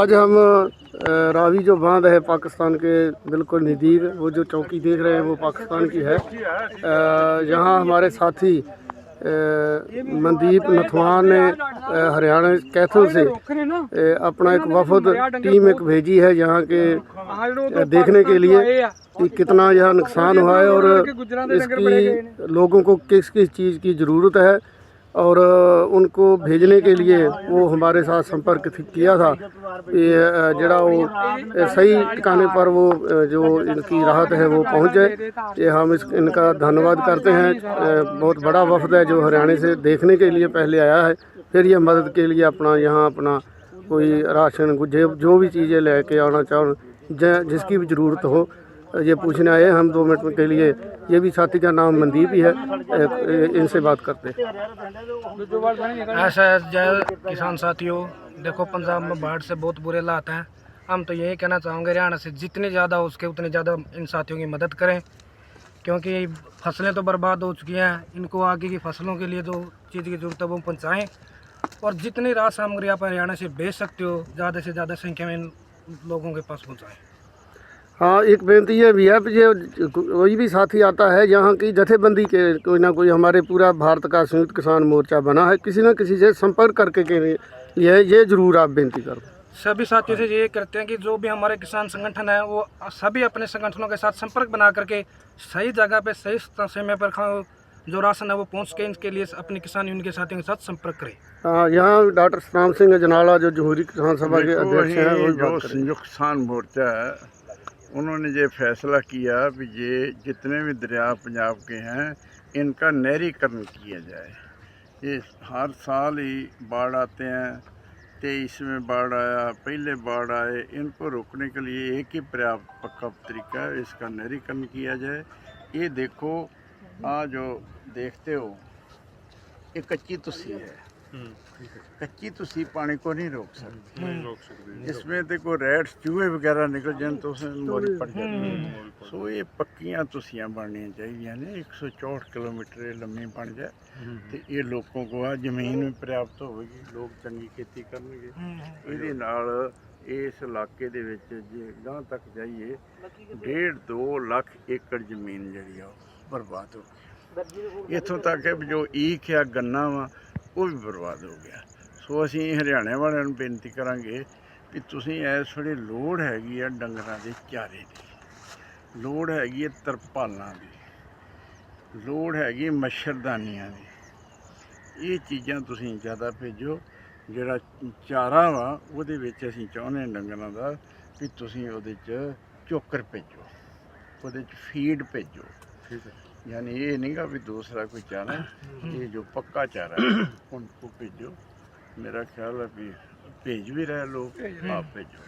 आज हम रावी जो बाँध है पाकिस्तान के बिल्कुल नज़दीक, वो जो चौकी देख रहे हैं, वो पाकिस्तान की है। यहाँ हमारे साथी मनदीप नथवान ने हरियाणा कैथल से अपना एक वफद टीम एक भेजी है यहाँ के देखने के लिए कि कितना यह नुकसान हुआ है और इसकी लोगों को किस किस चीज़ की ज़रूरत है। और उनको भेजने के लिए वो हमारे साथ संपर्क किया था। अ, जरा वो सही ठिकाने पर वो जो इनकी राहत है वो पहुँच ये हम इस इनका धन्यवाद करते हैं। बहुत बड़ा वफद है जो हरियाणा से देखने के लिए पहले आया है। फिर ये मदद के लिए अपना यहाँ अपना कोई राशन जो जो भी चीज़ें लेके आना चाहो जिसकी भी ज़रूरत हो। ये पूछने आए हम दो मिनट के लिए, ये भी साथी का नाम मनदीप ही है इनसे बात करते ऐसा है, जय किसान साथियों, देखो पंजाब में बाढ़ से बहुत बुरे हालात हैं। हम तो यही कहना चाहेंगे, हरियाणा से जितने ज़्यादा हो सके उतनी ज़्यादा इन साथियों की मदद करें, क्योंकि फ़सलें तो बर्बाद हो चुकी हैं, इनको आगे की फ़सलों के लिए जो चीज़ की ज़रूरत है वो पहुँचाएँ। और जितनी राहत सामग्री आप हरियाणा से भेज सकते हो, ज़्यादा से ज़्यादा संख्या में इन लोगों के पास पहुँचाएँ। हाँ एक बेनती ये भी है ये कोई भी साथी आता है यहाँ की जथेबंदी के कोई ना कोई हमारे पूरा भारत का संयुक्त किसान मोर्चा बना है किसी न किसी से संपर्क करके के लिए ये ज़रूर आप बेनती करो। सभी साथियों से ये करते हैं कि जो भी हमारे किसान संगठन है वो सभी अपने संगठनों के साथ संपर्क बना करके सही जगह पे सही समय पर जो राशन है वो पहुँच के इनके लिए अपने किसान यूनियन के साथियों के साथ संपर्क करें। हाँ यहाँ डॉक्टर सतनाम सिंह जनाला जो जमहूरी किसान सभा के अध्यक्ष हैं वो जो संयुक्त किसान मोर्चा है उन्होंने ये फैसला किया भी ये जितने भी दरिया पंजाब के हैं इनका नहरीकरण किया जाए ये हर साल ही बाढ़ आते हैं तेईस में बाढ़ आया पहले बाढ़ आए इनको रोकने के लिए एक ही पर्याप्त पक्का तरीका है इसका नहरीकरण किया जाए ये देखो आ जो देखते हो ये कच्ची तुसी है कच्ची तुसी पानी को नहीं रोक सकती जिसमें ਤੇ ਕੋਈ ਰੈਟਸ ਚੂਹੇ ਵਗੈਰਾ ਨਿਕਲ ਜਾਣ ਤਾਂ ਉਸ ਨੂੰ ਮੋਰੀ ਪੜ ਜਾਂਦੀ ਹੈ ਸੋ ਇਹ ਪੱਕੀਆਂ ਤੁਸੀਆਂ ਬਣਨੀਆਂ ਚਾਹੀਦੀਆਂ ਨੇ 164 ਕਿਲੋਮੀਟਰ ਇਹ ਲੰਮੀ ਬਣ ਜਾਏ ਤੇ ਇਹ ਲੋਕਾਂ ਕੋ ਆ ਜ਼ਮੀਨ ਵੀ ਪ੍ਰਾਪਤ ਹੋਵੇਗੀ ਲੋਕ ਚੰਗੀ ਖੇਤੀ ਕਰਨਗੇ ਇਹਦੇ ਨਾਲ ਇਸ ਇਲਾਕੇ ਦੇ ਵਿੱਚ ਜੇ ਗਾਂ ਤੱਕ ਜਾਈਏ ਡੇਢ 2 ਲੱਖ ਏਕੜ ਜ਼ਮੀਨ ਜਿਹੜੀ ਆ ਉਹ ਬਰਬਾਦ ਹੋ ਗਈ ਇੱਥੋਂ ਤੱਕ ਹੈ ਵੀ ਜੋ ਈਖ ਆ ਗੰਨਾ ਵਾ ਉਹ ਵੀ ਬਰਬਾਦ ਹੋ ਗਿਆ। ਸੋ ਅਸੀਂ ਹਰਿਆਣੇ ਵਾਲਿਆਂ ਨੂੰ ਬੇਨਤੀ ਕਰਾਂਗੇ ਵੀ ਤੁਸੀਂ ਇਸ ਵੇਲੇ ਲੋੜ ਹੈਗੀ ਆ ਡੰਗਰਾਂ ਦੇ ਚਾਰੇ ਦੀ। ਲੋੜ ਹੈਗੀ ਹੈ ਤਰਪਾਲਾਂ ਦੀ। ਲੋੜ ਹੈਗੀ ਮੱਛਰਦਾਨੀਆਂ ਦੀ। ਇਹ ਚੀਜ਼ਾਂ ਤੁਸੀਂ ਜ਼ਿਆਦਾ ਭੇਜੋ, ਜਿਹੜਾ ਚਾਰਾ ਵਾ, ਉਹਦੇ ਵਿੱਚ ਅਸੀਂ ਚਾਹੁੰਦੇ ਹਾਂ ਡੰਗਰਾਂ ਦਾ ਵੀ ਤੁਸੀਂ ਉਹਦੇ 'ਚ ਚੋਕਰ ਭੇਜੋ, ਉਹਦੇ 'ਚ ਫੀਡ ਭੇਜੋ। ਠੀਕ ਹੈ। ਯਾਨੀ ਇਹ ਨਹੀਂਗਾ ਵੀ ਦੂਸਰਾ ਕੋਈ ਚਾਰਾ ਇਹ ਜੋ ਪੱਕਾ ਚਾਰਾ ਉਹਨੂੰ ਭੇਜੋ। ਮੇਰਾ ਖਿਆਲ ਹੈ ਵੀ ਭੇਜ ਵੀ ਰਹੇ ਲੋਕ ਆਪ ਭੇਜੋ।